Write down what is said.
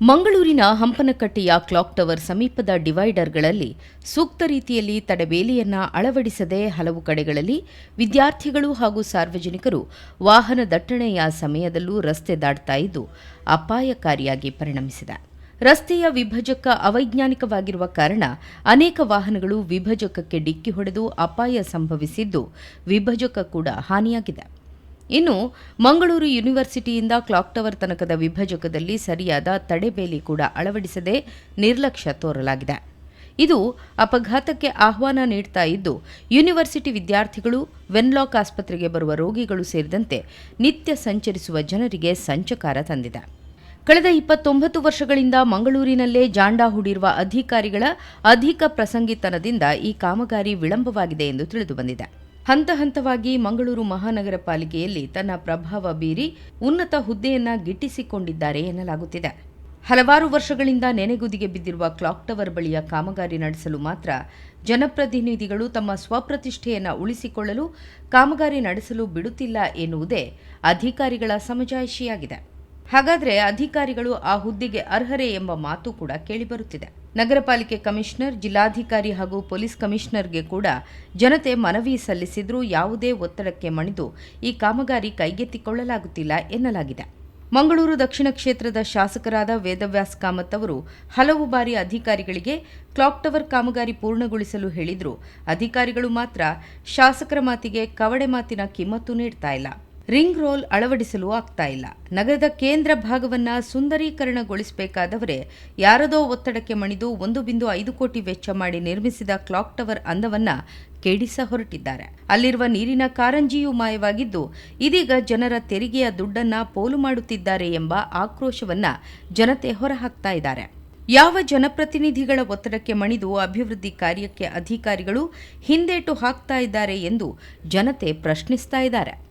ಮಂಗಳೂರಿನ ಹಂಪನಕಟ್ಟೆಯ clock tower ಸಮೀಪದ ಡಿವೈಡರ್ಗಳಲ್ಲಿ ಸೂಕ್ತ ರೀತಿಯಲ್ಲಿ ತಡೆಬೇಲಿಯನ್ನ ಅಳವಡಿಸದೆ ಹಲವು ಕಡೆಗಳಲ್ಲಿ ವಿದ್ಯಾರ್ಥಿಗಳು ಹಾಗೂ ಸಾರ್ವಜನಿಕರು ವಾಹನ ದಟ್ಟಣೆಯ ಸಮಯದಲ್ಲೂ ರಸ್ತೆ ದಾಟ್ತಾ ಇದ್ದು ಅಪಾಯಕಾರಿಯಾಗಿ ಪರಿಣಮಿಸಿದೆ. ರಸ್ತೆಯ ವಿಭಜಕ ಅವೈಜ್ಞಾನಿಕವಾಗಿರುವ ಕಾರಣ ಅನೇಕ ವಾಹನಗಳು ವಿಭಜಕಕ್ಕೆ ಡಿಕ್ಕಿ ಹೊಡೆದು ಅಪಾಯ ಸಂಭವಿಸಿದ್ದು ವಿಭಜಕ ಕೂಡ ಹಾನಿಯಾಗಿದೆ. ಇನ್ನು ಮಂಗಳೂರು ಯೂನಿವರ್ಸಿಟಿಯಿಂದ ಕ್ಲಾಕ್ ಟವರ್ ತನಕದ ವಿಭಜಕದಲ್ಲಿ ಸರಿಯಾದ ತಡೆಬೇಲಿ ಕೂಡ ಅಳವಡಿಸದೆ ನಿರ್ಲಕ್ಷ್ಯ ತೋರಲಾಗಿದೆ. ಇದು ಅಪಘಾತಕ್ಕೆ ಆಹ್ವಾನ ನೀಡ್ತಾ ಇದ್ದು, ಯೂನಿವರ್ಸಿಟಿ ವಿದ್ಯಾರ್ಥಿಗಳು, ವೆನ್ಲಾಕ್ ಆಸ್ಪತ್ರೆಗೆ ಬರುವ ರೋಗಿಗಳು ಸೇರಿದಂತೆ ನಿತ್ಯ ಸಂಚರಿಸುವ ಜನರಿಗೆ ಸಂಚಕಾರ ತಂದಿದೆ. ಕಳೆದ ಇಪ್ಪತ್ತೊಂಬತ್ತು ವರ್ಷಗಳಿಂದ ಮಂಗಳೂರಿನಲ್ಲೇ ಜಾಂಡಾ ಹೂಡಿರುವ ಅಧಿಕಾರಿಗಳ ಅಧಿಕ ಪ್ರಸಂಗಿತನದಿಂದ ಈ ಕಾಮಗಾರಿ ವಿಳಂಬವಾಗಿದೆ ಎಂದು ತಿಳಿದುಬಂದಿದೆ. ಹಂತ ಹಂತವಾಗಿ ಮಂಗಳೂರು ಮಹಾನಗರ ಪಾಲಿಕೆಯಲ್ಲಿ ತನ್ನ ಪ್ರಭಾವ ಬೀರಿ ಉನ್ನತ ಹುದ್ದೆಯನ್ನ ಗಿಟ್ಟಿಸಿಕೊಂಡಿದ್ದಾರೆ ಎನ್ನಲಾಗುತ್ತಿದೆ. ಹಲವಾರು ವರ್ಷಗಳಿಂದ ನೆನೆಗುದಿಗೆ ಬಿದ್ದಿರುವ ಕ್ಲಾಕ್ ಟವರ್ ಬಳಿಯ ಕಾಮಗಾರಿ ನಡೆಸಲು ಮಾತ್ರ ಜನಪ್ರತಿನಿಧಿಗಳು ತಮ್ಮ ಸ್ವಪ್ರತಿಷ್ಠೆಯನ್ನು ಉಳಿಸಿಕೊಳ್ಳಲು ಕಾಮಗಾರಿ ನಡೆಸಲು ಬಿಡುತ್ತಿಲ್ಲ ಎನ್ನುವುದೇ ಅಧಿಕಾರಿಗಳ ಸಮಜಾಯಿಷಿಯಾಗಿದೆ. ಹಾಗಾದರೆ ಅಧಿಕಾರಿಗಳು ಆ ಹುದ್ದೆಗೆ ಅರ್ಹರೇ ಎಂಬ ಮಾತು ಕೂಡ ಕೇಳಿಬರುತ್ತಿದೆ ನಗರ ಪಾಲಿಕೆ ಕಮಿಷನರ್, ಜಿಲ್ಲಾಧಿಕಾರಿ ಹಾಗೂ ಪೊಲೀಸ್ ಕಮಿಷನರ್ಗೆ ಕೂಡ ಜನತೆ ಮನವಿ ಸಲ್ಲಿಸಿದರೂ ಯಾವುದೇ ಒತ್ತಡಕ್ಕೆ ಮಣಿದು ಈ ಕಾಮಗಾರಿ ಕೈಗೆತ್ತಿಕೊಳ್ಳಲಾಗುತ್ತಿಲ್ಲ ಎನ್ನಲಾಗಿದೆ. ಮಂಗಳೂರು ದಕ್ಷಿಣ ಕ್ಷೇತ್ರದ ಶಾಸಕರಾದ ವೇದವ್ಯಾಸ್ ಕಾಮತ್ ಅವರು ಹಲವು ಬಾರಿ ಅಧಿಕಾರಿಗಳಿಗೆ ಕ್ಲಾಕ್ ಟವರ್ ಕಾಮಗಾರಿ ಪೂರ್ಣಗೊಳಿಸಲು ಹೇಳಿದರು. ಅಧಿಕಾರಿಗಳು ಮಾತ್ರ ಶಾಸಕರ ಮಾತಿಗೆ ಕವಡೆ ಮಾತಿನ ಕಿಮ್ಮತ್ತು ನೀಡ್ತಾ ಇಲ್ಲ. ರಿಂಗ್ ರೋಲ್ ಅಳವಡಿಸಲು ಆಗ್ತಾ ಇಲ್ಲ. ನಗರದ ಕೇಂದ್ರ ಭಾಗವನ್ನು ಸುಂದರೀಕರಣಗೊಳಿಸಬೇಕಾದವರೇ ಯಾರದೋ ಒತ್ತಡಕ್ಕೆ ಮಣಿದು ಒಂದು ಬಿಂದು ಐದು ಕೋಟಿ ವೆಚ್ಚ ಮಾಡಿ ನಿರ್ಮಿಸಿದ ಕ್ಲಾಕ್ ಟವರ್ ಅಂದವನ್ನ ಕೆಡಿಸ ಹೊರಟಿದ್ದಾರೆ. ಅಲ್ಲಿರುವ ನೀರಿನ ಕಾರಂಜಿಯೂ ಮಾಯವಾಗಿದ್ದು, ಇದೀಗ ಜನರ ತೆರಿಗೆಯ ದುಡ್ಡನ್ನ ಪೋಲು ಮಾಡುತ್ತಿದ್ದಾರೆ ಎಂಬ ಆಕ್ರೋಶವನ್ನ ಜನತೆ ಹೊರಹಾಕ್ತಾ ಇದ್ದಾರೆ. ಯಾವ ಜನಪ್ರತಿನಿಧಿಗಳ ಒತ್ತಡಕ್ಕೆ ಮಣಿದು ಅಭಿವೃದ್ಧಿ ಕಾರ್ಯಕ್ಕೆ ಅಧಿಕಾರಿಗಳು ಹಿಂದೇಟು ಹಾಕ್ತಾ ಇದ್ದಾರೆ ಎಂದು ಜನತೆ ಪ್ರಶ್ನಿಸ್ತಾ ಇದ್ದಾರೆ.